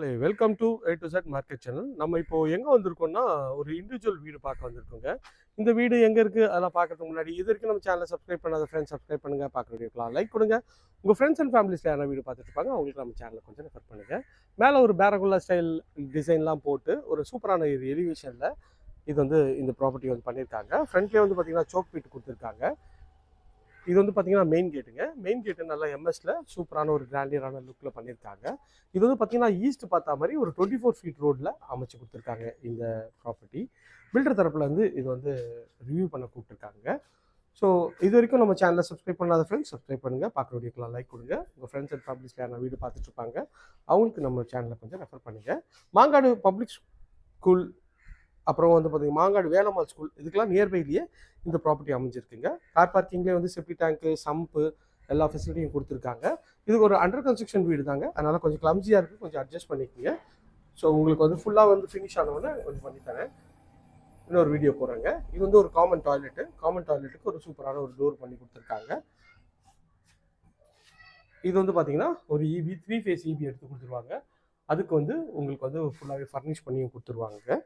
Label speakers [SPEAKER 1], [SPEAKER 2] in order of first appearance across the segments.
[SPEAKER 1] மக்களே welcome to A to Z market channel நம்ம இப்போ எங்கே வந்திருக்கோம்னா ஒரு இண்டிவிஜுவல் வீடு பார்க்க வந்திருக்கோங்க. இந்த வீடு எங்கே இருக்குது அதெல்லாம் பார்க்கறதுக்கு முன்னாடி இது வரைக்கும் நம்ம சேனலை சப்ஸ்கிரைப் பண்ணாத ஃப்ரெண்ட்ஸ் சப்ஸ்கிரைப் பண்ணுங்க. பார்க்க வீடியோக்கெலாம் லைக் கொடுங்க. உங்கள் ஃப்ரெண்ட்ஸ் அண்ட் ஃபேமிலிஸ் யாராவது வீடு பார்த்துட்டுருப்பாங்க அவங்களுக்கு நம்ம சேனலை கொஞ்சம் ரெஃபர் பண்ணுங்கள் மேலே ஒரு பேரகுல்லா ஸ்டைல் டிசைன்லாம் போட்டு ஒரு சூப்பரான ஒரு எலிவேஷனில் இது வந்து இந்த ப்ராப்பர்ட்டி வந்து பண்ணியிருக்காங்க. ஃப்ரண்ட்லேயே வந்து பார்த்தீங்கன்னா சோக் வீட்டு கொடுத்துருக்காங்க. இது வந்து பார்த்தீங்கன்னா மெயின் கேட்டுங்க மெயின் கேட்டு நல்லா எம்எஸ்ல சூப்பரான ஒரு கிராண்டியரான லுக்கில் பண்ணியிருக்காங்க இது வந்து பார்த்தீங்கன்னா ஈஸ்ட் பார்த்தா மாதிரி ஒரு டுவெண்ட்டி ஃபோர் ஃபீட் ரோட்டில் அமைச்சு கொடுத்துருக்காங்க இந்த ப்ராப்பர்ட்டி பில்டர் தரப்புல வந்து இது வந்து ரிவ்யூ பண்ண கூப்பிட்டுருக்காங்க. ஸோ இது வரைக்கும் நம்ம சேனலை சப்ஸ்கிரைப் பண்ணாத ஃப்ரெண்ட்ஸ் சப்ஸ்கிரைப் பண்ணுங்கள் பார்க்குற வீடியோக்கெலாம் லைக் கொடுங்க. உங்கள் ஃப்ரெண்ட்ஸ் அண்ட் ஃபேமிலிஸ்ல யாரும் வீடு பார்த்துட்டு இருப்பாங்க அவங்களுக்கு நம்ம சேனலை கொஞ்சம் ரெஃபர் பண்ணுங்கள் மாங்காடு பப்ளிக் ஸ்கூல் அப்புறம் வந்து பார்த்தீங்கன்னா மாங்காடு வேலம்மாள் ஸ்கூல் இதுக்கெல்லாம் நியர்பைலேயே இந்த ப்ராப்பர்ட்டி அமைஞ்சிருக்குங்க. கார் பார்க்கிங்லேயே வந்து செப்டி டேங்க்கு சம்ப்பு எல்லா ஃபெசிலிட்டியும் கொடுத்துருக்காங்க. இது ஒரு அண்டர் கன்ஸ்ட்ரக்ஷன் வீடு தாங்க. அதனால் கொஞ்சம் கிளம்ஸியாக இருக்குது கொஞ்சம் அட்ஜஸ்ட் பண்ணிக்கோங்க. ஸோ உங்களுக்கு வந்து ஃபுல்லாக வந்து ஃபினிஷ் ஆனவொடனே கொஞ்சம் பண்ணித்தரேன் இன்னொரு வீடியோ போகிறாங்க இது வந்து ஒரு காமன் டாய்லெட்டு காமன் டாய்லெட்டுக்கு ஒரு சூப்பரான ஒரு டோர் பண்ணி கொடுத்துருக்காங்க. இது வந்து பார்த்தீங்கன்னா ஒரு இபி த்ரீ ஃபேஸ் இபி எடுத்து கொடுத்துருவாங்க. அதுக்கு வந்து உங்களுக்கு வந்து ஃபுல்லாகவே ஃபர்னிஷ் பண்ணியும் கொடுத்துருவாங்க.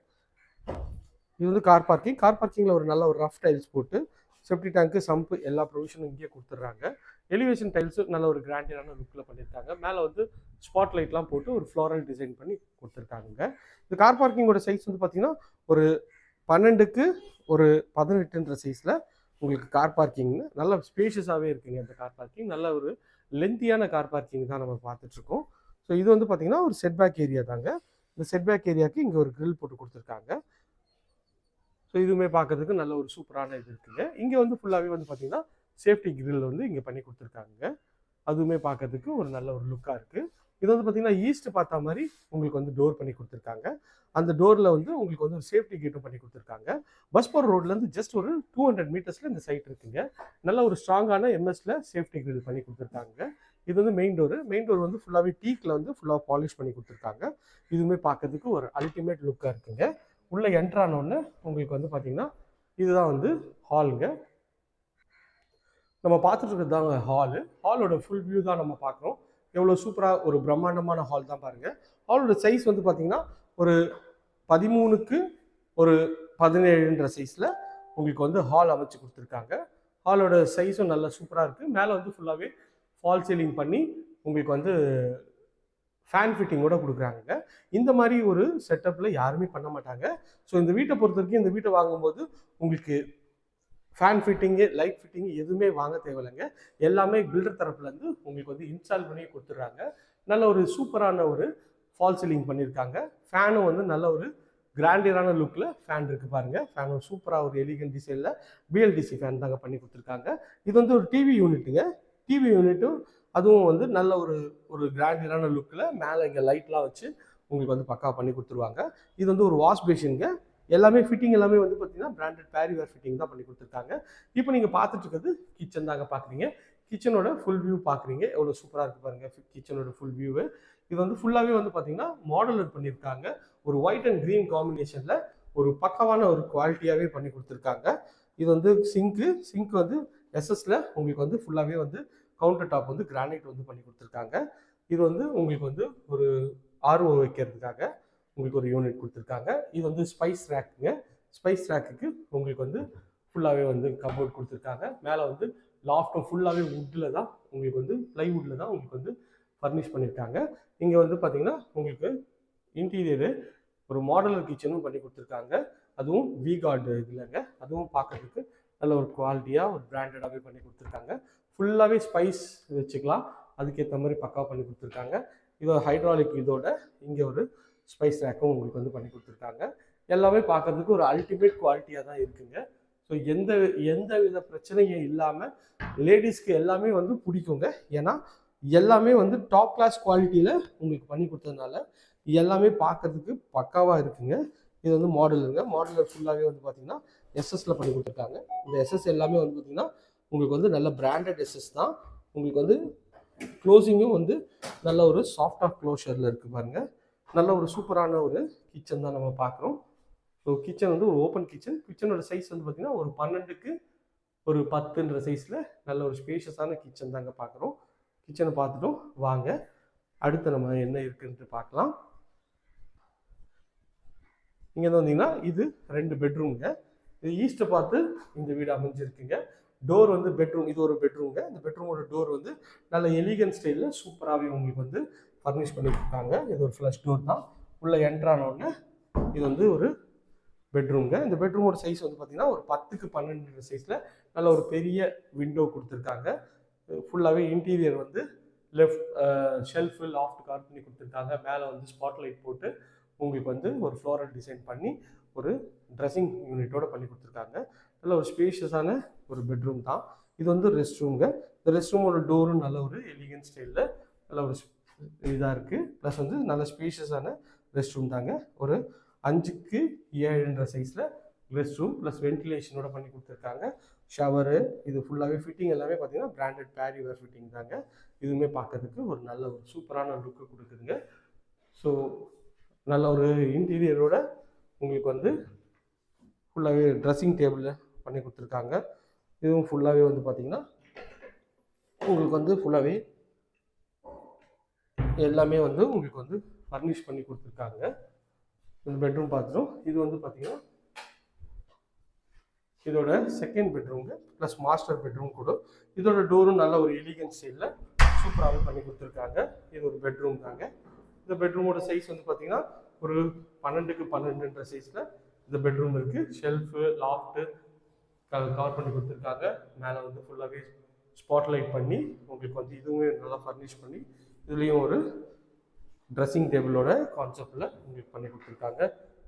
[SPEAKER 1] இது வந்து கார் பார்க்கிங் கார் பார்க்கிங்கில் ஒரு நல்ல ஒரு ரஃப் டைல்ஸ் போட்டு செப்டி டேங்க்கு சம்பு எல்லா ப்ரொவிஷனும் இங்கேயே கொடுத்துட்றாங்க. எலிவேஷன் டைல்ஸும் நல்ல ஒரு கிராண்டடான லுக்கில் பண்ணியிருக்காங்க. மேலே வந்து ஸ்பாட் லைட்லாம் போட்டு ஒரு ஃப்ளோரல் டிசைன் பண்ணி கொடுத்துருக்காங்க இந்த கார் பார்க்கிங்கோட சைஸ் வந்து பார்த்திங்கன்னா ஒரு பன்னெண்டுக்கு ஒரு பதினெட்டுன்ற சைஸில் உங்களுக்கு கார் பார்க்கிங்னு நல்ல ஸ்பேஷியஸாகவே இருக்குங்க இந்த கார் பார்க்கிங் நல்ல ஒரு லென்த்தியான கார் பார்க்கிங் தான் நம்ம பார்த்துட்ருக்கோம். ஸோ இது வந்து பார்த்திங்கன்னா ஒரு செட்பேக் ஏரியா தாங்க. இந்த செட்பேக் ஏரியாவுக்கு இங்கே ஒரு க்ரில் போட்டு கொடுத்துருக்காங்க. ஸோ இதுவுமே பார்க்கறதுக்கு நல்ல ஒரு சூப்பரான இது இருக்குங்க. இங்கே வந்து ஃபுல்லாகவே வந்து பார்த்தீங்கன்னா சேஃப்டி கிரில் வந்து இங்கே பண்ணி கொடுத்துருக்காங்க. அதுவுமே பார்க்கறதுக்கு ஒரு நல்ல ஒரு லுக்காக இருக்குது இது வந்து பார்த்தீங்கன்னா ஈஸ்ட் பார்த்தா மாதிரி உங்களுக்கு வந்து டோர் பண்ணி கொடுத்துருக்காங்க. அந்த டோரில் வந்து உங்களுக்கு வந்து ஒரு சேஃப்டி கேட்டும் பண்ணி கொடுத்துருக்காங்க. பஸ் ரோட்லேருந்து ஜஸ்ட் ஒரு டூ ஹண்ட்ரட் மீட்டர்ஸில் இந்த சைட் இருக்குங்க. நல்ல ஒரு ஸ்ட்ராங்கான எம்எஸ்சில் சேஃப்டி கிரில் பண்ணி கொடுத்துருக்காங்க. இது வந்து மெயின் டோரு மெயின் டோர் வந்து ஃபுல்லாகவே டீக்கில் வந்து ஃபுல்லாக பாலிஷ் பண்ணி கொடுத்துருக்காங்க. இதுவுமே பார்க்கறதுக்கு ஒரு அல்டிமேட் லுக்காக இருக்குங்க. உள்ளே என்ட்ரானோடனே உங்களுக்கு வந்து பார்த்தீங்கன்னா இதுதான் வந்து ஹாலுங்க நம்ம பார்த்துட்டு தாங்க ஹாலு ஹாலோட ஃபுல் வியூ தான் நம்ம பார்க்குறோம். எவ்வளோ சூப்பராக ஒரு பிரம்மாண்டமான ஹால் தான் பாருங்கள் ஹாலோட சைஸ் வந்து பார்த்தீங்கன்னா ஒரு பதிமூணுக்கு ஒரு பதினேழுன்ற சைஸில் உங்களுக்கு வந்து ஹால் அமைச்சு கொடுத்துருக்காங்க. ஹாலோட சைஸும் நல்லா சூப்பராக இருக்குது மேலே வந்து ஃபுல்லாகவே ஃபால் சீலிங் பண்ணி உங்களுக்கு வந்து ஃபேன் ஃபிட்டிங்கோட கொடுக்குறாங்க இந்த மாதிரி ஒரு செட்டப்பில் யாருமே பண்ண மாட்டாங்க. ஸோ இந்த வீட்டை பொறுத்த வரைக்கும் இந்த வீட்டை வாங்கும்போது உங்களுக்கு ஃபேன் ஃபிட்டிங்கு லைட் ஃபிட்டிங்கு எதுவுமே வாங்க தேவையில்லைங்க. எல்லாமே பில்டர் தரப்புலேருந்து உங்களுக்கு வந்து இன்ஸ்டால் பண்ணி கொடுத்துட்றாங்க. நல்ல ஒரு சூப்பரான ஒரு ஃபால் சீலிங் பண்ணியிருக்காங்க. ஃபேனும் வந்து நல்ல ஒரு கிராண்டியரான லுக்கில் ஃபேன் இருக்குது பாருங்கள் ஃபேன் சூப்பராக ஒரு எலிகன் டிசைனில் பிஎல்டிசி ஃபேன் தாங்க பண்ணி கொடுத்துருக்காங்க. இது வந்து ஒரு டிவி யூனிட்டுங்க டிவி யூனிட்டும் அதுவும் வந்து நல்ல ஒரு ஒரு கிராண்டியரான லுக்கில் மேலே இங்கே லைட்லாம் வச்சு உங்களுக்கு வந்து பக்கா பண்ணி கொடுத்துருவாங்க. இது வந்து ஒரு வாஷ் பேஷனுங்க எல்லாமே ஃபிட்டிங் எல்லாமே வந்து பார்த்தீங்கன்னா பிராண்டட் பேரிவேர் ஃபிட்டிங் தான் பண்ணி கொடுத்துருக்காங்க. இப்போ நீங்கள் பார்த்துட்டு இருக்கிறது கிச்சன் தாங்க பார்க்குறீங்க கிச்சனோட ஃபுல் வியூ பார்க்குறீங்க எவ்வளோ சூப்பராக இருக்குது பாருங்கள் கிச்சனோட ஃபுல் வியூவு இது வந்து ஃபுல்லாகவே வந்து பார்த்தீங்கன்னா மாடலர் பண்ணியிருக்காங்க ஒரு ஒயிட் அண்ட் க்ரீன் காம்பினேஷனில் ஒரு பக்கவான ஒரு குவாலிட்டியாகவே பண்ணி கொடுத்துருக்காங்க. இது வந்து சிங்க்கு சிங்க் வந்து எஸ்எஸ்ல உங்களுக்கு வந்து ஃபுல்லாகவே வந்து கவுண்டர் டாப் வந்து கிரானைட் வந்து பண்ணி கொடுத்துருக்காங்க. இது வந்து உங்களுக்கு வந்து ஒரு ஆர்வம் வைக்கிறதுக்காக உங்களுக்கு ஒரு யூனிட் கொடுத்துருக்காங்க. இது வந்து ஸ்பைஸ் ரேக்குங்க ஸ்பைஸ் ரேக்குக்கு உங்களுக்கு வந்து ஃபுல்லாகவே வந்து கபோர்ட் கொடுத்துருக்காங்க. மேலே வந்து லாஃப்டும் ஃபுல்லாகவே வுட்டில் தான் உங்களுக்கு வந்து ப்ளைவுட்டில் தான் உங்களுக்கு வந்து ஃபர்னிஷ் பண்ணியிருக்காங்க இங்கே வந்து பார்த்தீங்கன்னா உங்களுக்கு இன்டீரியரு ஒரு மாடலர் கிச்சனும் பண்ணி கொடுத்துருக்காங்க. அதுவும் வி கார்டு இதுலங்க. அதுவும் பார்க்கறதுக்கு நல்ல ஒரு குவாலிட்டியாக ஒரு பிராண்டடாகவே பண்ணி கொடுத்துருக்காங்க. ஃபுல்லாகவே ஸ்பைஸ் வச்சுக்கலாம். அதுக்கேற்ற மாதிரி பக்காவாக பண்ணி கொடுத்துருக்காங்க. இது ஹைட்ராலிக் இதோட இங்கே ஒரு ஸ்பைஸ் ரேக்கும் உங்களுக்கு வந்து பண்ணி கொடுத்துருக்காங்க. எல்லாமே பார்க்கறதுக்கு ஒரு அல்டிமேட் குவாலிட்டியாக தான் இருக்குங்க. ஸோ எந்த எந்த வித பிரச்சனையும் இல்லாமல் லேடிஸ்க்கு எல்லாமே வந்து பிடிக்குங்க. ஏன்னா எல்லாமே வந்து டாப் கிளாஸ் குவாலிட்டியில் உங்களுக்கு பண்ணி கொடுத்ததுனால எல்லாமே பார்க்கறதுக்கு பக்காவாக இருக்குங்க. இது வந்து மாடலுங்க மாடலில் ஃபுல்லாகவே வந்து பார்த்தீங்கன்னா எஸ்எஸ்ல பண்ணி கொடுத்துருக்காங்க. இந்த எஸ்எஸ் எல்லாமே வந்து பார்த்தீங்கன்னா உங்களுக்கு வந்து நல்ல பிராண்டட் எஸ்எஸ் தான். உங்களுக்கு வந்து க்ளோசிங்கும் வந்து நல்ல ஒரு சாஃப்ட் ஆஃப் க்ளோஷரில் இருக்குது பாருங்கள் நல்ல ஒரு சூப்பரான ஒரு கிச்சன் தான் நம்ம பார்க்குறோம். ஸோ கிச்சன் வந்து ஒரு ஓப்பன் கிச்சன் கிச்சனோட சைஸ் வந்து பார்த்திங்கன்னா ஒரு பன்னெண்டுக்கு ஒரு பத்துன்ற சைஸில் நல்ல ஒரு ஸ்பேஷியஸான கிச்சன் தாங்க பார்க்குறோம். கிச்சனை பார்த்துட்டோம். வாங்க. அடுத்து நம்ம என்ன இருக்குன்ட்டு பார்க்கலாம். இங்கே வந்து வந்தீங்கன்னா இது ரெண்டு பெட்ரூம்ங்க இது ஈஸ்ட்டை பார்த்து இந்த வீடு அமைஞ்சிருக்குங்க. டோர் வந்து பெட்ரூம் இது ஒரு பெட்ரூம்ங்க இந்த பெட்ரூமோட டோர் வந்து நல்ல எலிகன் ஸ்டைலில் சூப்பராகவே உங்களுக்கு வந்து ஃபர்னிஷ் பண்ணி இது ஒரு ஃப்ளஷ் டோர் தான். உள்ளே என்ட்ரானோடனே இது வந்து ஒரு பெட்ரூம்ங்க இந்த பெட்ரூமோட சைஸ் வந்து பார்த்திங்கன்னா ஒரு பத்துக்கு பன்னெண்டு சைஸில் நல்ல ஒரு பெரிய விண்டோ கொடுத்துருக்காங்க. ஃபுல்லாகவே இன்டீரியர் வந்து லெஃப்ட் ஷெல்ஃபு லாஃப்ட் கார் பண்ணி கொடுத்துருக்காங்க. மேலே வந்து ஸ்பாட்லைட் போட்டு உங்களுக்கு வந்து ஒரு ஃப்ளோரல் டிசைன் பண்ணி ஒரு ட்ரெஸ்ஸிங் யூனிட்டோட பண்ணி கொடுத்துருக்காங்க. நல்ல ஒரு ஸ்பேஷியஸான ஒரு பெட்ரூம் தான். இது வந்து ரெஸ்ட் ரூம்ங்க இந்த ரெஸ்ட் ரூமோட டோரும் நல்ல ஒரு எலிகன் ஸ்டைலில் நல்ல ஒரு இதாக இருக்குது ப்ளஸ் வந்து நல்ல ஸ்பேஷியஸான ரெஸ்ட் ரூம் தாங்க. ஒரு அஞ்சுக்கு ஏழுன்ற சைஸில் ரெஸ்ட் ரூம் ப்ளஸ் வென்டிலேஷனோட பண்ணி கொடுத்துருக்காங்க. ஷவரு இது ஃபுல்லாகவே ஃபிட்டிங் எல்லாமே பார்த்தீங்கன்னா பிராண்டட் பேரிவேர் ஃபிட்டிங் தாங்க. இதுவுமே பார்க்கறதுக்கு ஒரு நல்ல ஒரு சூப்பரான லுக்கு கொடுக்குதுங்க. ஸோ நல்ல ஒரு இன்டீரியரோட உங்களுக்கு வந்து ஃபுல்லாகவே ட்ரெஸ்ஸிங் டேபிளில் பண்ணி கொடுத்துருக்காங்க. இதுவும் ஃபுல்லாகவே வந்து பார்த்திங்கன்னா உங்களுக்கு வந்து ஃபுல்லாகவே எல்லாமே வந்து உங்களுக்கு வந்து ஃபர்னிஷ் பண்ணி கொடுத்துருக்காங்க. இந்த பெட்ரூம் பார்த்துட்டோம் இது வந்து பார்த்தீங்கன்னா இதோட செகண்ட் பெட்ரூம்ங்க ப்ளஸ் மாஸ்டர் பெட்ரூம் கூட. இதோட டோரும் நல்ல ஒரு எலிகன் இல்லை சூப்பராகவே பண்ணி கொடுத்துருக்காங்க. இது ஒரு பெட்ரூம் தாங்க. இந்த பெட்ரூமோட சைஸ் வந்து பார்த்தீங்கன்னா ஒரு பன்னெண்டுக்கு பன்னெண்டுன்ற சைஸில் இந்த பெட்ரூம் இருக்குது ஷெல்ஃபு லாஃப்ட்டு கவர் பண்ணி கொடுத்துருக்காங்க. மேலே வந்து ஃபுல்லாகவே ஸ்பாட்லைட் பண்ணி உங்களுக்கு வந்து இதுவுமே நல்லா ஃபர்னிஷ் பண்ணி இதுலேயும் ஒரு ட்ரெஸ்ஸிங் டேபிளோட கான்செப்டில் உங்களுக்கு பண்ணி கொடுத்துருக்காங்க.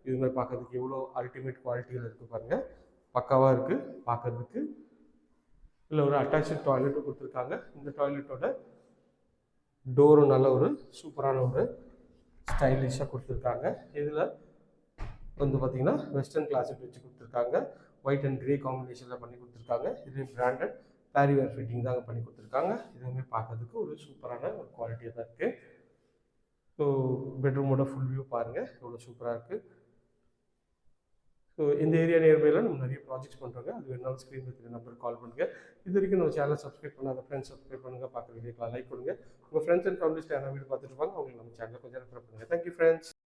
[SPEAKER 1] இதுமாதிரி பார்க்கறதுக்கு எவ்வளோ அல்டிமேட் குவாலிட்டியில் இருக்குது பாருங்கள் பக்காவாக இருக்குது பார்க்கறதுக்கு. இல்லை ஒரு அட்டாச்சு டாய்லெட்டும் கொடுத்துருக்காங்க. இந்த டாய்லெட்டோட டோரும் நல்ல ஒரு சூப்பரான ஒரு ஸ்டைலிஷாக கொடுத்துருக்காங்க. இதில் வந்து பார்த்தீங்கன்னா வெஸ்டர்ன் கிளாஸிக் வச்சு கொடுத்துருக்காங்க. ஒயிட் அண்ட் கிரே காம்பினேஷனில் பண்ணி கொடுத்துருக்காங்க. இதுலேயும் பிராண்டட் பேரிவேர் ஃபிட்டிங் தாங்க பண்ணி கொடுத்துருக்காங்க. இதுவுமே பார்க்கறதுக்கு ஒரு சூப்பரான ஒரு குவாலிட்டியாக தான் இருக்குது ஸோ பெட்ரூமோட ஃபுல் வியூ பாருங்கள் எவ்வளோ சூப்பராக இருக்குது ஸோ இந்த ஏரியா நியர்பையில் நம்ம நிறைய ப்ராஜெக்ட்ஸ் பண்ணுறோங்க அது வேணாலும் ஸ்க்ரீன் இருக்கிற நம்பருக்கு கால் பண்ணுங்கள் இது வரைக்கும் நம்ம சேனல் சப்ஸ்கிரைப் பண்ணாத ஃப்ரெண்ட்ஸ் சப்ஸ்கிரைப் பண்ணுங்கள் பார்க்குற வீடியோக்கெலாம் லைக் பண்ணுங்கள் உங்கள் ஃப்ரெண்ட்ஸ் அண்ட் ஃபேமிலிஸ்ட்டு யாராவது வீடு பார்த்துட்டு இருப்பாங்க அவங்களுக்கு நம்ம சேனலை கொஞ்சம் ரெஃபர் பண்ணுங்கள் தேங்க்யூ ஃப்ரெண்ட்ஸ்